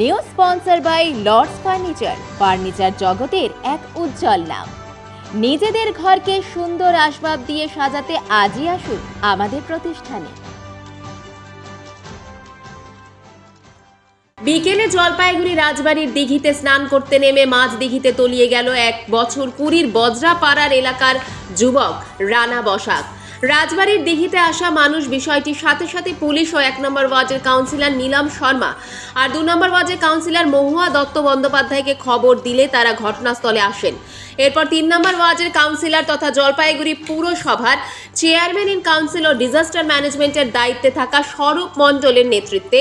New sponsor by Lords furniture. Furniture জগতের এক উজ্জ্বল নাম। নিজেদের ঘরকে সুন্দর আসবাব দিয়ে সাজাতে আজই আসুন আমাদের প্রতিষ্ঠানে। বিকেলে জলপাইগুড়ি রাজবাড়ির দিঘিতে স্নান করতে নেমে মাছ দিঘিতে তলিয়ে গেল এক বছর কুড়ির বজ্রাপাড়ার এলাকার যুবক রানা বসাক। রাজবাড়ির দিঘিতে আসা মানুষ বিষয়টি সাথে সাথে পুলিশ ও এক নম্বর ওয়ার্ডের কাউন্সিলর নীলাম শর্মা আর দু নম্বর ওয়ার্ডের কাউন্সিলর মহুয়া দত্ত বন্দ্যোপাধ্যায়কে খবর দিলে তারা ঘটনাস্থলে আসেন। এরপর তিন নম্বর ওয়ার্ডের কাউন্সিলর তথা জলপাইগুড়ি পুরসভার চেয়ারম্যান ইন কাউন্সিল ও ডিজাস্টার ম্যানেজমেন্টের দায়িত্বে থাকা স্বরূপ মণ্ডলের নেতৃত্বে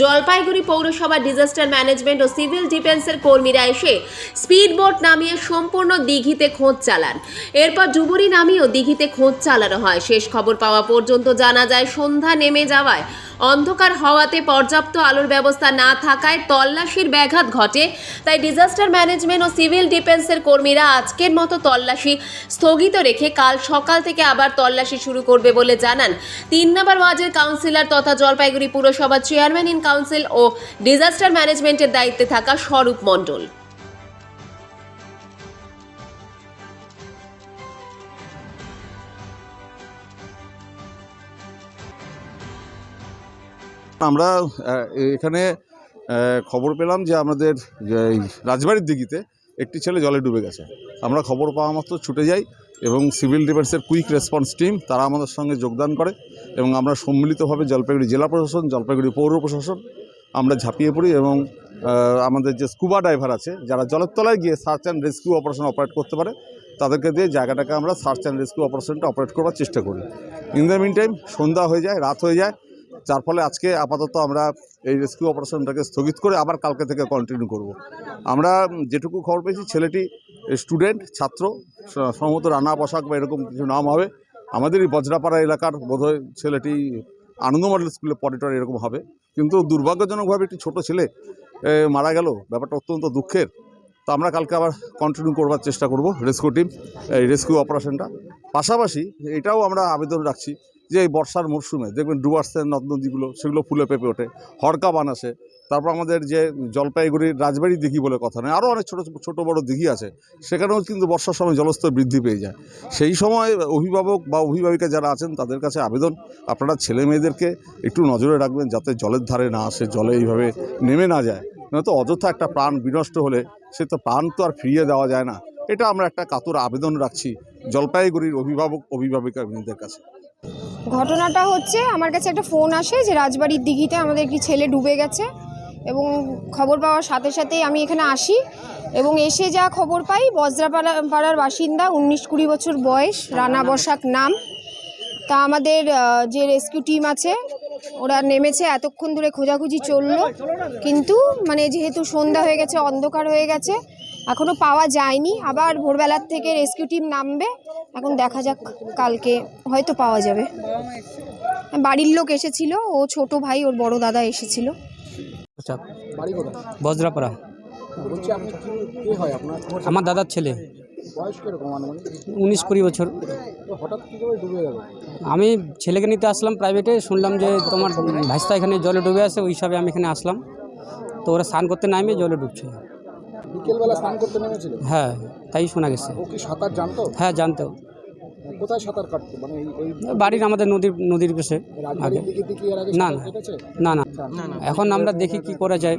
জলপাইগুড়ি পৌরসভা ডিজাস্টার ম্যানেজমেন্ট ও সিভিল ডিফেন্সের কর্মীরা এসে স্পিড বোট নামিয়ে সম্পূর্ণ দিঘিতে খোঁজ চালান। এরপর ডুবুরি নামিয়েও দিঘিতে খোঁজ চালানো হয়। শেষ খবর পাওয়া পর্যন্ত জানা যায়, সন্ধ্যা নেমে যাওয়ায় অন্ধকার হওয়াতে পর্যাপ্ত আলোর ব্যবস্থা না থাকায় তল্লাশির ব্যাঘাত ঘটে। তাই ডিজাস্টার ম্যানেজমেন্ট ও সিভিল ডিফেন্সের কর্মীরা আজকের মতো তল্লাশি স্থগিত রেখে কাল সকাল থেকে আবার শুরু করবে বলে জানান। তিন নম্বর ওয়ার্ডের কাউন্সিলর তথা জলপাইগুড়ি পুরসভার চেয়ারম্যান ইন কাউন্সিল ও ডিজাস্টার ম্যানেজমেন্টের দায়িত্বে থাকা স্বরূপ মণ্ডল। আমরা এখানে খবর পেলাম যে আমাদের রাজবাড়ির দিঘিতে একটি ছেলে জলে ডুবে গেছে। আমরা খবর পাওয়া মাত্র ছুটে যাই এবং সিভিল ডিফেন্সের কুইক রেসপন্স টিম, তারা আমাদের সঙ্গে যোগদান করে এবং আমরা সম্মিলিতভাবে জলপাইগুড়ি জেলা প্রশাসন, জলপাইগুড়ি পৌর প্রশাসন, আমরা ঝাঁপিয়ে পড়ি এবং আমাদের যে স্কুবা ড্রাইভার আছে, যারা জলের তলায় গিয়ে search and rescue operation operate করতে পারে, তাদেরকে দিয়ে জায়গাটাকে আমরা সার্চ অ্যান্ড রেস্কিউ অপারেশনটা অপারেট করার চেষ্টা করি। ইন দ্য মিন টাইম সন্ধ্যা হয়ে যায়, রাত হয়ে যায় যার ফলে আজকে আপাতত আমরা এই রেস্কিউ অপারেশনটাকে স্থগিত করে আবার কালকে থেকে কন্টিনিউ করব। আমরা যেটুকু খবর পেয়েছি, ছেলেটি স্টুডেন্ট ছাত্র, সম্ভবত রানা পোশাক বা এরকম কিছু নাম হবে। আমাদের এই বজ্রাপাড়া এলাকার বোধহয় ছেলেটি আনন্দ মডেল স্কুলে পড়েটর এরকম হবে। কিন্তু দুর্ভাগ্যজনকভাবে একটি ছোট ছেলে মারা গেল। ব্যাপারটা অত্যন্ত দুঃখের। তো আমরা কালকে আবার কন্টিনিউ করবার চেষ্টা করব রেস্কিউ টিম এই রেস্কিউ অপারেশনটা। পাশাপাশি এটাও আমরা আবেদন রাখছি যে এই বর্ষার মরশুমে দেখবেন ডুয়ার্সের নদ নদীগুলো, সেগুলো ফুলে পেঁপে ওঠে, হরকা বান আসে, তারপর আমাদের যে জলপাইগুড়ির রাজবাড়ি দিঘি বলে কথা নয় আরও অনেক ছোটো ছোটো বড় দিঘি আছে, সেখানেও কিন্তু বর্ষার সময় জলস্তর বৃদ্ধি পেয়ে যায়। সেই সময় অভিভাবক বা অভিভাবিকা যারা আছেন, তাদের কাছে আবেদন, আপনারা ছেলে মেয়েদেরকে একটু নজরে রাখবেন, যাতে জলের ধারে না আসে, জলে এইভাবে নেমে না যায়। নয়তো অযথা একটা প্রাণ বিনষ্ট হলে, সে তো প্রাণ তো আর ফিরিয়ে দেওয়া যায় না। এটা আমরা একটা কাতর আবেদন রাখছি, জলপাইগুড়ির অভিভাবক অভিভাবিকাদের কাছে। ঘটনাটা হচ্ছে, আমার কাছে একটা ফোন আসে যে রাজবাড়ির দিঘিতে আমাদের একটি ছেলে ডুবে গেছে এবং খবর পাওয়ার সাথে সাথেই আমি এখানে আসি এবং এসে যা খবর পাই, বজ্রাপাড়া পাড়ার বাসিন্দা, উনিশ কুড়ি বছর বয়স, রানা বসাক নাম। তা আমাদের যে রেস্কিউ টিম আছে, ওরা নেমেছে, এতক্ষণ ধরে খোঁজাখুঁজি চলল। কিন্তু মানে যেহেতু সন্ধ্যা হয়ে গেছে, অন্ধকার হয়ে গেছে এখনও পাওয়া যায়নি। আবার ভোরবেলার থেকে রেস্কিউ টিম নামবে এখন দেখা যাক কালকে হয়তো পাওয়া যাবে। বাড়ির লোক এসেছিল ও ছোট ভাই ওর বড় দাদা এসেছিল। আচ্ছা বজ্রাপাড়া। বলছি আপনি কি কে হয়? আপনার আমার দাদার ছেলে। উনিশ কুড়ি বছর। তো হঠাৎ কী করে ডুবে গেল? আমি ছেলেকে নিতে আসলাম প্রাইভেটে শুনলাম যে তোমার ভাইস্তা এখানে জলে ডুবে আছে ওই হিসাবে আমি এখানে আসলাম। তো ওরা স্নান করতে নামে জলে ডুবছে। বিকেলবেলা স্নান করতে নেমেছিল? হ্যাঁ তাই শোনা গেছে। ও কি সাঁতার জানতো? হ্যাঁ জানতো। কোথায় সাঁতার কাটতো? মানে ওই বাড়ির আমাদের নদীর নদীর পাশে আগে। না, না। না না। এখন আমরা দেখি কি করা যায়।